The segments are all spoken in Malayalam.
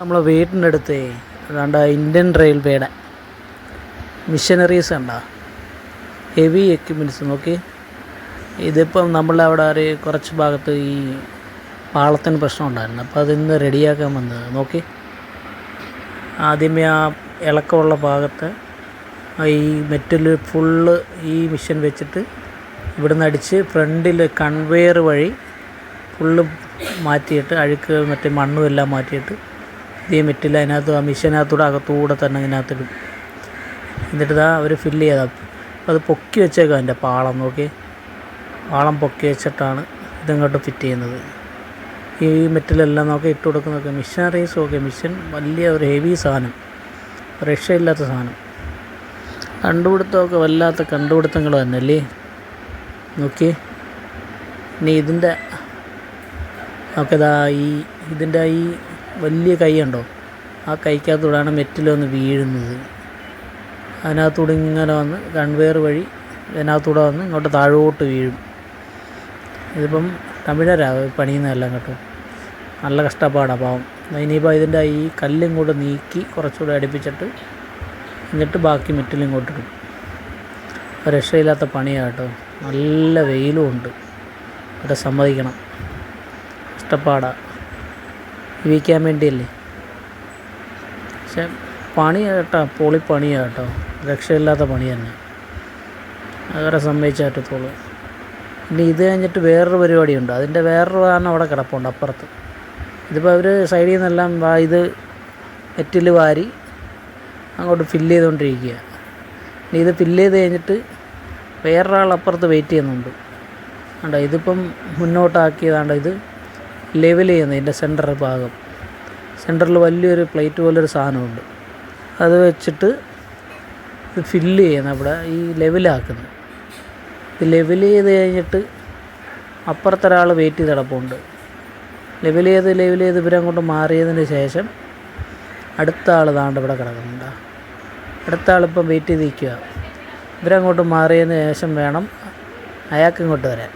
നമ്മളെ വീട്ടിന്റെ അടുത്ത് രണ്ട് ഇന്ത്യൻ റെയിൽവേയുടെ മിഷനറീസ് ഉണ്ടോ ഹെവി എക്യുപ്മെന്റ്സ് നോക്കി. ഇതിപ്പം നമ്മളെ അവിടെ ഒരു കുറച്ച് ഭാഗത്ത് ഈ പാളത്തിന് പ്രശ്നം ഉണ്ടായിരുന്നു. അപ്പോൾ അതിന്ന് റെഡിയാക്കാൻ വന്നത് നോക്കി. ആദ്യമേ ആ ഇളക്കമുള്ള ഭാഗത്ത് ഈ മെറ്റൽ ഫുള്ള് ഈ മിഷൻ വെച്ചിട്ട് ഇവിടുന്ന് അടിച്ച് ഫ്രണ്ടിൽ കൺവെയർ വഴി ഫുള്ള് മാറ്റിയിട്ട് അഴുക്ക് മറ്റേ മണ്ണും എല്ലാം മാറ്റിയിട്ട് ഇതേ മെറ്റിൽ അതിനകത്ത് ആ മിഷനകത്തൂടെ അകത്തൂടെ തന്നെ അതിനകത്തിടും. എന്നിട്ട് ഇതാ അവർ ഫില്ല് ചെയ്താൽ അപ്പോൾ അത് പൊക്കി വെച്ചേക്കാം അതിന്റെ പാളം നോക്കി. പാളം പൊക്കി വെച്ചിട്ടാണ് ഇതിങ്ങോട്ട് ഫിറ്റ് ചെയ്യുന്നത്. ഈ മെറ്റലെല്ലാം നോക്കി ഇട്ട് കൊടുക്കുന്നതൊക്കെ മിഷനറീസ് ഒക്കെ മിഷൻ വലിയ ഒരു ഹെവി സാധനം. രക്ഷയില്ലാത്ത സാധനം. കണ്ടുപിടുത്തമൊക്കെ വല്ലാത്ത കണ്ടുപിടുത്തങ്ങൾ തന്നെ അല്ലേ നോക്കി. ഇനി ഇതിന്റെ നോക്കിയതാ ഈ ഇതിന്റെ ഈ വലിയ കൈ ഉണ്ടോ ആ കൈക്കകത്തൂടെയാണ് മെറ്റിലൊന്ന് വീഴുന്നത്. അതിനകത്തൂടെ ഇങ്ങനെ വന്ന് കൺവെയർ വഴി അതിനകത്തൂടെ വന്ന് ഇങ്ങോട്ട് താഴോട്ട് വീഴും. ഇതിപ്പം തമിഴരാ പണിയുന്നതെല്ലാം കേട്ടോ. നല്ല കഷ്ടപ്പാടാണ് പാവം. ഇനിയിപ്പോൾ ഇതിന്റെ ഈ കല്ലും കൂടെ നീക്കി കുറച്ചുകൂടെ അടുപ്പിച്ചിട്ട് എന്നിട്ട് ബാക്കി മെറ്റിലും ഇങ്ങോട്ടിടും രക്ഷയില്ലാത്ത പണിയാണ് കേട്ടോ. നല്ല വെയിലും ഉണ്ട്. ഇവിടെ സമ്മതിക്കണം. കഷ്ടപ്പാടാണ് ജീവിക്കാൻ വേണ്ടിയല്ലേ? പക്ഷെ പണി കേട്ടോ പൊളി പണിയാണ് രക്ഷയില്ലാത്ത പണി തന്നെ. അവരെ സമ്മതിച്ചാൽ പറ്റത്തുള്ളൂ. ഇനി ഇത് കഴിഞ്ഞിട്ട് വേറൊരു പരിപാടിയുണ്ട്. അതിന്റെ വേറൊരു കാരണം അവിടെ കിടപ്പുണ്ട് അപ്പുറത്ത്. ഇതിപ്പോൾ അവർ സൈഡിൽ നിന്നെല്ലാം ഇത് നെറ്റിൽ വാരി അങ്ങോട്ട് ഫില്ല് ചെയ്തുകൊണ്ടിരിക്കുക. ഇനി ഇത് ഫില്ല് ചെയ്ത് കഴിഞ്ഞിട്ട് വേറൊരാൾ അപ്പുറത്ത് വെയിറ്റ് ചെയ്യുന്നുണ്ട്. കണ്ടോ ഇതിപ്പം മുന്നോട്ടാക്കിയതാണ്ട് ഇത്? ലെവൽ ചെയ്യുന്നത് ഇതിന്റെ സെന്റർ ഭാഗം. സെന്ററിൽ വലിയൊരു പ്ലേറ്റ് പോലൊരു സാധനമുണ്ട്. അത് വെച്ചിട്ട് ഇത് ഫില്ല് ചെയ്യുന്നത് അവിടെ ഈ ലെവലാക്കുന്നത്. ഇത് ലെവൽ ചെയ്ത് കഴിഞ്ഞിട്ട് അപ്പുറത്തൊരാൾ വെയിറ്റ് ചെയ്ത് കിടപ്പുണ്ട്. ലെവൽ ചെയ്ത് ലെവൽ ചെയ്ത് ഇവരങ്ങോട്ട് മാറിയതിന് ശേഷം അടുത്ത ആൾ താണ്ട് ഇവിടെ കിടക്കുന്നുണ്ട്. അടുത്ത ആളിപ്പം വെയിറ്റ് ചെയ്ത് നിൽക്കുക ഇവരങ്ങോട്ട് മാറിയതിന് ശേഷം വേണം അയാൾക്ക് ഇങ്ങോട്ട് വരാൻ.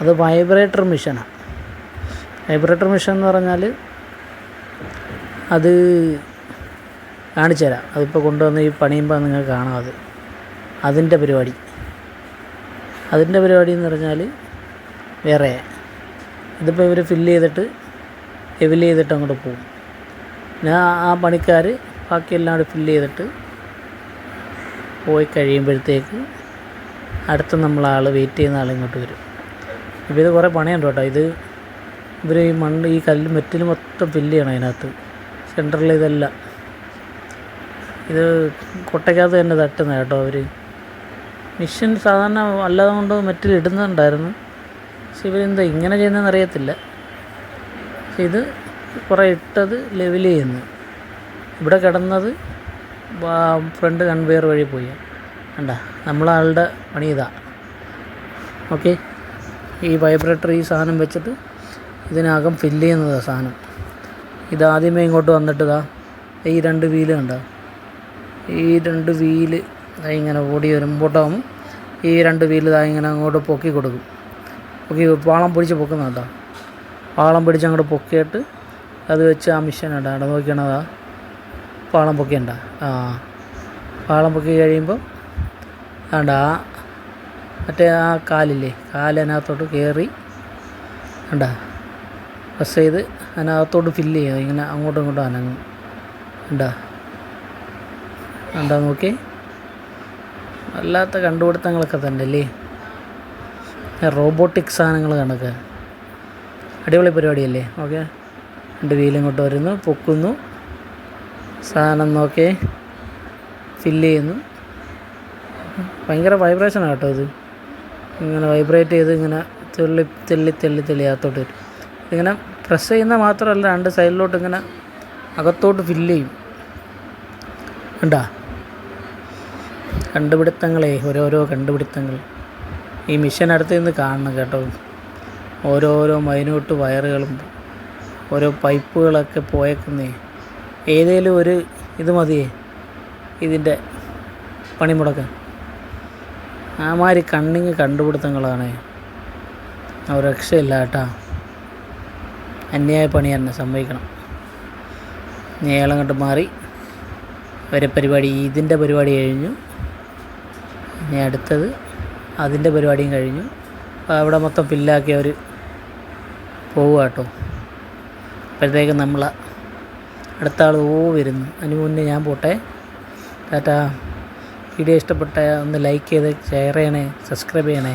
അത് വൈബ്രേറ്റർ മിഷനാണ് വൈബ്രേറ്റർ മെഷീൻ എന്ന് പറഞ്ഞാൽ അത് കാണിച്ചു തരാം. അതിപ്പോൾ കൊണ്ടുവന്ന് ഈ പണിയുമ്പോൾ നിങ്ങൾക്ക് കാണാം അത്. അതിന്റെ പരിപാടി. അതിന്റെ പരിപാടി എന്ന് പറഞ്ഞാൽ വേറെ. ഇതിപ്പോൾ ഇവർ ഫില്ല് ചെയ്തിട്ട് എവിൽ ചെയ്തിട്ട് അങ്ങോട്ട് പോകും. ആ- ആ പണിക്കാർ ബാക്കിയെല്ലാം കൂടി ഫില്ല് ചെയ്തിട്ട് പോയി കഴിയുമ്പോഴത്തേക്ക് അടുത്ത നമ്മളാൾ വെയിറ്റ് ചെയ്യുന്ന ആൾ ഇങ്ങോട്ട് വരും. ഇപ്പോൾ ഇത് കുറേ പണിയുണ്ട് കേട്ടോ. ഇത് ഇവർ ഈ മണ്ണ് ഈ കല്ല് മെറ്റിൽ മൊത്തം ഫില്ല് ചെയ്യണം അതിനകത്ത്. സെന്ററിൽ ഇതല്ല. ഇത് കൊട്ടയ്ക്കകത്ത് തന്നെ തട്ടുന്ന കേട്ടോ അവർ മിഷൻ സാധാരണ അല്ലാതെ കൊണ്ട് മെറ്റിൽ ഇടുന്നുണ്ടായിരുന്നു. പക്ഷെ ഇവരെന്താ ഇങ്ങനെ ചെയ്യുന്നതെന്ന് അറിയത്തില്ല. പക്ഷെ ഇത് കുറേ ഇട്ടത് ലെവൽ ചെയ്യുന്നു. ഇവിടെ കിടന്നത് ഫ്രണ്ട് കൺവെയർ വഴി പോയി. കണ്ട നമ്മളാളുടെ പണി ഇതാ. ഓക്കെ. ഈ വൈബ്രേറ്റർ ഈ സാധനം വെച്ചിട്ട് ഇതിനകം ഫില്ല് ചെയ്യുന്നതാണ് സാധനം. ഇതാദ്യമേ ഇങ്ങോട്ട് വന്നിട്ട് ഇതാ ഈ രണ്ട് വീൽ കണ്ടോ? ഈ രണ്ട് വീൽ ദാ ഇങ്ങനെ ഓടി വരുമ്പോട്ടാകും ഈ രണ്ട് വീൽ ഇതാ ഇങ്ങനെ അങ്ങോട്ട് പൊക്കി കൊടുക്കും. പൊക്കി പാളം പിടിച്ച് പൊക്കുന്ന കേട്ടോ. പാളം പിടിച്ച് അങ്ങോട്ട് പൊക്കിയിട്ട് അത് വെച്ച് ആ മിഷൻ ഉണ്ട് അവിടെ നോക്കിയാണതാ പാളം പൊക്കിയണ്ട. ആ പാളം പൊക്കി കഴിയുമ്പോൾ വേണ്ട ആ മറ്റേ ആ കാലില്ലേ കാലിനകത്തോട്ട് കയറി കണ്ട പ്രസ് ചെയ്ത് അതിനകത്തോട്ട് ഫില്ല് ചെയ്യുക. ഇങ്ങനെ അങ്ങോട്ടും ഇങ്ങോട്ടും അനങ്ങും. ഉണ്ടാ ഉണ്ടാ നോക്കി അല്ലാത്ത കണ്ടുപിടുത്തങ്ങളൊക്കെ തന്നെ അല്ലേ? റോബോട്ടിക് സാധനങ്ങൾ കണക്ക് അടിപൊളി പരിപാടിയല്ലേ? ഓക്കെ. രണ്ട് ഇങ്ങോട്ട് വരുന്നു പൊക്കുന്നു. സാധനം നോക്കി ഫില്ല് ചെയ്യുന്നു. ഭയങ്കര വൈബ്രേഷനാണ് കേട്ടോ ഇത്. ഇങ്ങനെ വൈബ്രേറ്റ് ചെയ്ത് ഇങ്ങനെ തെള്ളി തെള്ളി തെള്ളി തെള്ളി അകത്തോട്ട് വരും. ഇങ്ങനെ പ്രസ് ചെയ്യുന്ന മാത്രമല്ല രണ്ട് സൈഡിലോട്ട് ഇങ്ങനെ അകത്തോട്ട് ഫില്ല് ചെയ്യും. കണ്ടാ? കണ്ടുപിടുത്തങ്ങളെ ഓരോരോ കണ്ടുപിടുത്തങ്ങൾ. ഈ മിഷൻ അടുത്ത് നിന്ന് കാണണം കേട്ടോ. ഓരോരോ മൈനോട്ട് വയറുകളും ഓരോ പൈപ്പുകളൊക്കെ പോയേക്കുന്നേ. ഏതേലും ഒരു ഇത് മതിയേ? ഇതിന്റെ പണിമുടക്കാൻ മാതിരി കണ്ണിങ് കണ്ടുപിടുത്തങ്ങളാണ്. ഒരു രക്ഷയില്ല കേട്ടാ. അന്യായ പണി തന്നെ നീളം കണ്ട് മാറി വരെ പരിപാടി ഇതിന്റെ പരിപാടി കഴിഞ്ഞു. ഇനി അടുത്തത് അതിന്റെ പരിപാടിയും കഴിഞ്ഞു. അവിടെ മൊത്തം ഫില്ലാക്കി അവർ പോവുക കേട്ടോ. അപ്പോഴത്തേക്കും നമ്മൾ അടുത്ത ആൾ ഓ വരുന്നു. അതിന് മുന്നേ ഞാൻ പോട്ടെ. ടാറ്റാ. വീഡിയോ ഇഷ്ടപ്പെട്ട ഒന്ന് ലൈക്ക് ചെയ്ത് ഷെയർ ചെയ്യണേ സബ്സ്ക്രൈബ് ചെയ്യണേ.